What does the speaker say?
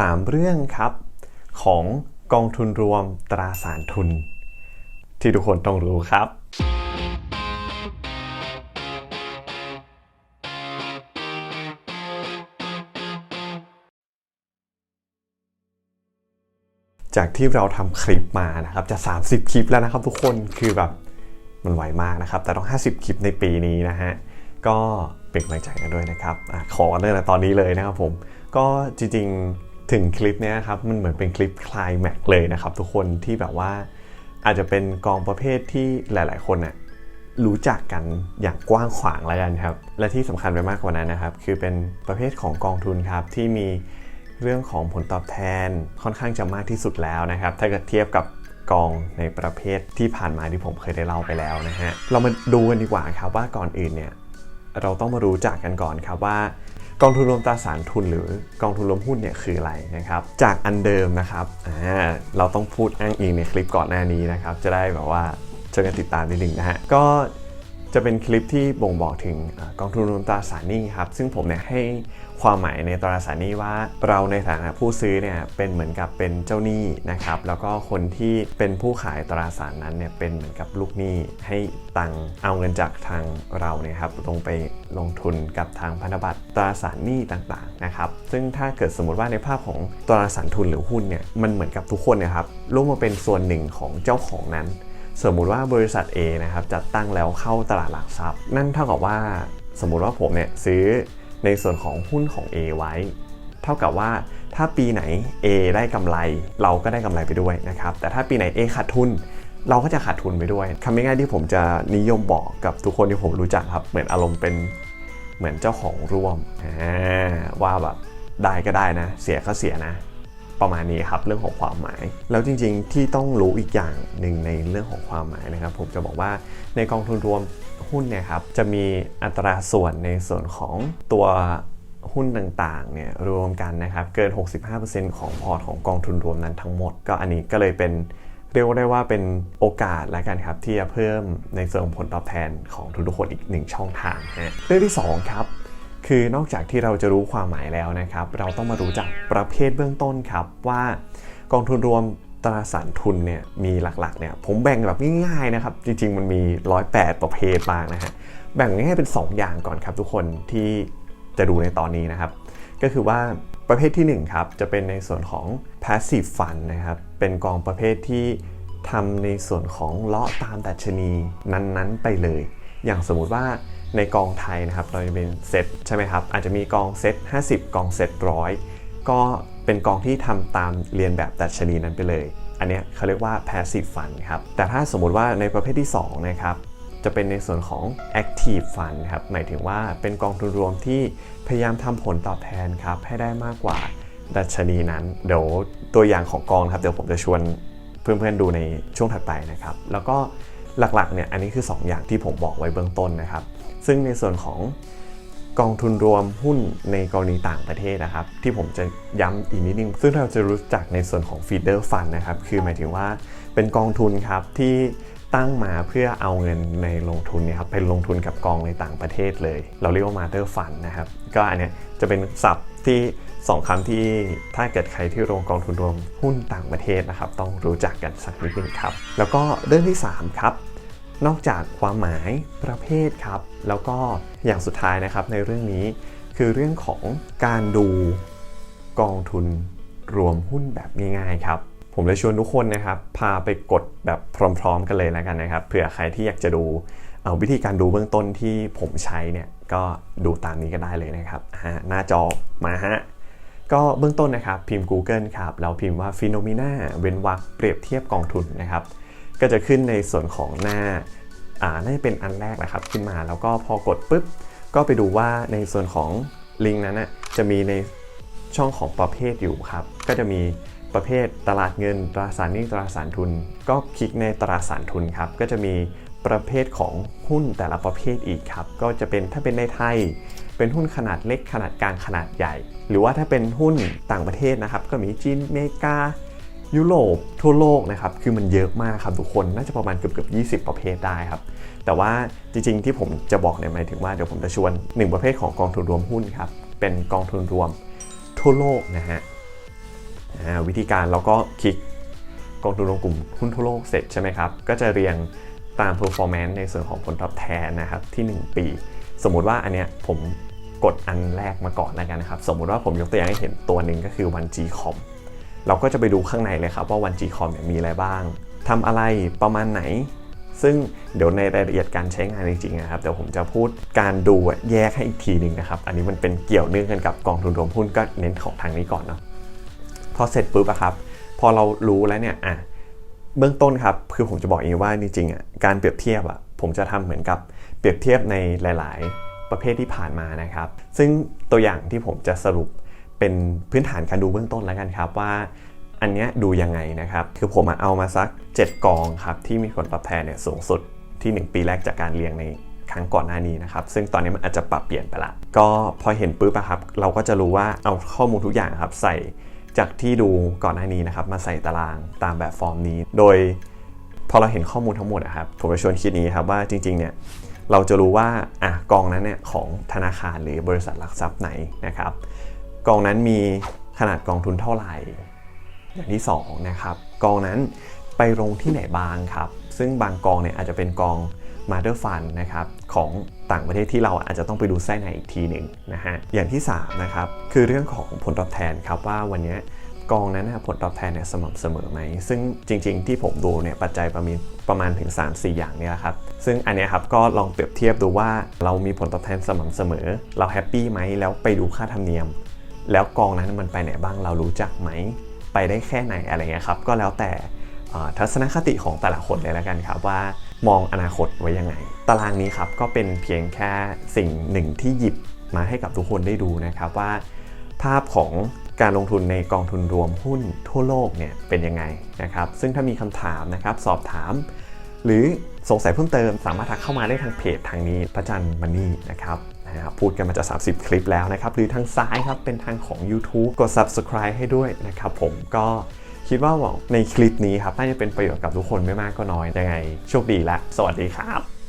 3 เรื่องครับของกองทุนรวมตราสารทุน ที่ทุกคนต้องรู้ครับ จากที่เราทำคลิปมานะครับจะ 30 คลิปแล้วนะครับทุกคนคือแบบมันไวมากนะครับ แต่ต้อง 50 คลิปในปีนี้นะฮะก็เป็นกำลังใจกันด้วยนะครับอขอเริ่มในตอนนี้เลยนะครับผมก็จริงๆ ถึงคลิปนี้ครับมันเหมือนเป็นคลิปคลายแม็กเลยนะครับทุกคนที่แบบว่าอาจจะเป็นกองประเภทที่หลาย ๆ คนน่ะรู้จักกันอย่างกว้างขวางแล้วกันครับ และที่สำคัญไปมากกว่านั้นนะครับ คือเป็นประเภทของกองทุนครับที่มีเรื่องของผลตอบแทนค่อนข้างจะมากที่สุดแล้วนะครับ ถ้าเกิดเทียบกับกองในประเภทที่ผ่านมาที่ผมเคยได้เล่าไปแล้วนะฮะเรามาดูกันดีกว่าครับว่าก่อนอื่นเนี่ยเราต้องมารู้จักกันก่อนครับว่า กองทุนรวมตราสารทุนหรือกองทุนรวมหุ้นเนี่ยคืออะไรนะครับ จากอันเดิมนะครับเราต้องพูดอ้างอิงในคลิปก่อนหน้านี้นะครับ จะได้แบบว่าช่วยกันติดตามนิดนึงนะฮะก็ จะเป็นคลิปที่บ่งบอกถึงกองทุนรวมตราสารหนี้ครับ ซึ่งผมเนี่ยให้ความหมายในตราสารหนี้ว่าเราในฐานะผู้ซื้อเนี่ยเป็นเหมือนกับเป็นเจ้าหนี้นะครับ แล้วก็คนที่เป็นผู้ขายตราสารนั้นเนี่ยเป็นเหมือนกับลูกหนี้ให้ตังเอาเงินจากทางเราเนี่ยครับลงไปลงทุนกับทางพันธบัตรตราสารหนี้ต่างๆนะครับ ซึ่งถ้าเกิดสมมติว่าในภาพของตราสารทุนหรือหุ้นเนี่ยมันเหมือนกับทุกคนเนะครับร่วมมาเป็นส่วนหนึ่งของเจ้าของนั้น สมมุติว่าบริษัท A นะครับจัดตั้งแล้วเข้าตลาดหลักทรัพย์ นั่นเท่ากับว่าสมมุติว่าผมเนี่ยซื้อในส่วนของหุ้นของ A ไว้ เท่ากับว่าถ้าปีไหน A ได้กำไร เราก็ได้กำไรไปด้วยนะครับ แต่ถ้าปีไหน A ขาดทุน เราก็จะขาดทุนไปด้วยคำง่ายๆที่ผมจะนิยมบอกกับทุกคนที่ผมรู้จักครับ เหมือนอารมณ์เป็นเหมือนเจ้าของร่วมว่าแบบได้ก็ได้นะ เสียก็เสียนะ ประมาณนี้ครับเรื่องของความหมาย แล้วจริงๆที่ต้องรู้อีกอย่างหนึ่งในเรื่องของความหมายนะครับ ผมจะบอกว่าในกองทุนรวมหุ้นเนี่ยครับจะมีอัตราส่วนในส่วนของตัวหุ้นต่างๆเนี่ยรวมกันนะครับเกิน 65%ของพอร์ตของกองทุนรวมนั้นทั้งหมด ก็อันนี้ก็เลยเป็นเรียกได้ว่าเป็นโอกาสแล้วกันครับที่จะเพิ่มในส่วนของผลตอบแทนของทุกๆคนอีกหนึ่งช่องทางฮะเรื่องที่สองครับ คือนอกจากที่เราจะรู้ความหมายแล้วนะครับ เราต้องมารู้จักประเภทเบื้องต้นครับว่ากองทุนรวมตราสารทุนเนี่ยมีหลักๆเนี่ยผมแบ่งแบบง่ายๆนะครับ จริงๆ มันมี 108 ประเภทบ้างนะฮะแบ่งง่ายๆเป็น 2 อย่างก่อนครับทุกคนที่จะดูในตอนนี้นะครับ ก็คือว่าประเภทที่1ครับจะเป็นในส่วนของ passive fund นะครับเป็นกองประเภทที่ทำในส่วนของเลาะตามดัชนีนั้นๆไปเลย อย่างสมมุติว่า ในกองไทยนะครับ เราจะเป็นเซตใช่ไหมครับ อาจจะมีกองเซต50 กองเซตร้อยก็เป็นกองที่ทำตามเรียนแบบดัชนีนั้นไปเลย อันนี้เขาเรียกว่า passive fund ครับ แต่ถ้าสมมุติว่าในประเภทที่ 2 นะครับ จะเป็นในส่วนของ active fund ครับ หมายถึงว่าเป็นกองทุนรวมที่พยายามทำผลตอบแทนครับ ให้ได้มากกว่าดัชนีนั้น เดี๋ยวตัวอย่างของกองครับ เดี๋ยวผมจะชวนเพื่อนๆดูในช่วงถัดไปนะครับ แล้วก็ หลักๆเนี่ยอันนี้คือ 2 อย่างที่ผมบอกไว้เบื้องต้นนะครับ ซึ่งในส่วนของกองทุนรวมหุ้นในกรณีต่างประเทศนะครับ ที่ผมจะย้ำอีกนิดนึง ซึ่งเราจะรู้จักในส่วนของ feeder fund นะครับ คือหมายถึงว่าเป็นกองทุนครับที่ตั้งมาเพื่อเอาเงินในลงทุนเนี่ยครับไปลงทุนกับกองในต่างประเทศเลย เราเรียกว่า mother fund นะครับ ก็อันเนี้ยจะเป็นศัพท์ที่ สองคำที่ถ้าเกิดใครที่ลงกองทุนรวมหุ้นต่างประเทศนะครับ ต้องรู้จักกันสักนิดนึงครับ แล้วก็เรื่องที่ 3 ครับ นอกจากความหมายประเภทครับ แล้วก็อย่างสุดท้ายนะครับในเรื่องนี้คือเรื่องของการดูกองทุนรวมหุ้นแบบง่ายๆครับ ผมเลยชวนทุกคนนะครับ พาไปกดแบบพร้อม ๆ กันเลยแล้วกันนะครับเผื่อใครที่อยากจะดูเอาวิธีการดูเบื้องต้นที่ผมใช้เนี่ยก็ดูตามนี้ก็ได้เลยนะครับฮะหน้าจอมาฮะ ก็เบื้องต้นนะครับพิมพ์ Google ครับแล้วพิมพ์ว่า Phenomena เว้นวรรคเปรียบเทียบกองทุนนะครับ ก็จะขึ้นในส่วนของหน้าอ่าน่าจะเป็นอันแรกนะครับขึ้นมาแล้วก็พอกดปุ๊บ ก็ไปดูว่าในส่วนของลิงก์นั้นนะจะมีในช่องของประเภทอยู่ครับ ก็จะมีประเภทตลาดเงินตราสารหนี้ตราสารทุน ก็คลิกในตราสารทุนครับ ก็จะมี ประเภทของหุ้นแต่ละประเภทอีกครับ ก็จะเป็นถ้าเป็นในไทย เป็นหุ้นขนาดเล็กขนาดกลางขนาดใหญ่ หรือว่าถ้าเป็นหุ้นต่างประเทศนะครับ ก็มีจีนเมกายุโรปทั่วโลกนะครับคือมันเยอะมากครับทุกคนน่าจะประมาณเกือบเกือบ20 ประเภทได้ครับ แต่ว่าจริงๆที่ผมจะบอกเนี่ยหมายถึงว่าเดี๋ยวผมจะชวน 1 ประเภทของกองทุนรวมหุ้นครับเป็นกองทุนรวมทั่วโลกนะฮะวิธีการเราก็คลิกกองทุนรวมกลุ่มหุ้นทั่วโลกเสร็จใช่ไหมครับก็จะเรียง ตาม performance ในส่วนของผลตอบแทนนะครับที่ 1 ปี สมมุติว่าอันเนี้ยผมกดอันแรกมาก่อนแล้วกันนะครับ สมมุติว่าผมยกตัวอย่างให้เห็นตัวหนึ่งก็คือ 1G Com เราก็จะไปดูข้างในเลยครับว่า 1G Com เนี่ยมีอะไรบ้างทำอะไรประมาณไหน ซึ่งเดี๋ยวในรายละเอียดการใช้งานจริงๆนะครับเดี๋ยวผมจะพูดการดูแยกให้อีกทีหนึ่งนะครับ อันนี้มันเป็นเกี่ยวเนื่องกันกับกองทุนรวมหุ้นก็เน้นของทางนี้ก่อนเนาะพอเสร็จปุ๊บอะครับ พอเรารู้แล้วเนี่ยอะ เบื้องต้นครับคือผมจะบอกอย่างนี้ว่าจริงๆอะการเปรียบเทียบอะผมจะทำเหมือนกับเปรียบเทียบในหลาย ๆ ประเภทที่ผ่านมานะครับ ซึ่งตัวอย่างที่ผมจะสรุปเป็นพื้นฐานการดูเบื้องต้นแล้วกันครับว่าอันเนี้ยดูยังไงนะครับ คือผมเอามาสัก 7 กองครับที่มีผลตอบแทนเนี่ยสูงสุดที่ 1 ปีแรกจากการเรียงในครั้งก่อนหน้านี้นะครับ ซึ่งตอนนี้มันอาจจะปรับเปลี่ยนไปละ ก็พอเห็นปุ๊บอะครับ เราก็จะรู้ว่าเอาข้อมูลทุกอย่างครับใส่ จากที่ดูก่อนหน้านี้นะครับมาใส่ตารางตามแบบฟอร์มนี้ โดยพอเราเห็นข้อมูลทั้งหมดอะครับผมจะชวนคิดนี้ครับว่าจริงๆเนี่ยเราจะรู้ว่าอะกองนั้นเนี่ยของธนาคารหรือบริษัทหลักทรัพย์ไหนนะครับกองนั้นมีขนาดกองทุนเท่าไหร่ อย่างที่2นะครับกองนั้นไปลงที่ไหนบ้างครับ ซึ่งบางกองเนี่ยอาจจะเป็นกอง Mother Fund นะครับของ ต่างประเทศที่เราอาจจะต้องไปดูไส้ในอีกทีหนึ่งนะฮะอย่างที่3นะครับคือเรื่องของผลตอบแทนครับว่าวันนี้กองนั้นนะผลตอบแทนเนี่ยสม่ำเสมอไหม ซึ่งจริงๆที่ผมดูเนี่ยปัจจัยประมาณประมาณถึง 3-4 อย่างเนี่ยแหละครับ ซึ่งอันนี้ครับก็ลองเปรียบเทียบดูว่าเรามีผลตอบแทนสม่ำเสมอ เราแฮปปี้ไหมแล้วไปดูค่าธรรมเนียม แล้วกองนั้นมันไปไหนบ้างเรารู้จักไหม ไปได้แค่ไหนอะไรเงี้ยครับก็แล้วแต่ทัศนคติของแต่ละคนเลยแล้วกันครับว่ามองอนาคตไว้ยังไง ตารางนี้ครับก็เป็นเพียงแค่สิ่งหนึ่งที่หยิบมาให้กับทุกคนได้ดูนะครับว่า ภาพของการลงทุนในกองทุนรวมหุ้นทั่วโลกเนี่ยเป็นยังไงนะครับ ซึ่งถ้ามีคำถามนะครับสอบถาม หรือสงสัยเพิ่มเติมสามารถทักเข้ามาได้ทางเพจทางนี้พระจันทร์มันนี่นะครับนะครับพูดกันมาจะ30 คลิปแล้วนะครับ หรือทางซ้ายครับเป็นทางของ YouTube กด subscribe ให้ด้วยนะครับผมก็คิดว่าในคลิปนี้ครับน่าจะเป็นประโยชน์กับทุกคนไม่มากก็น้อยยังไง โชคดีและ สวัสดีครับ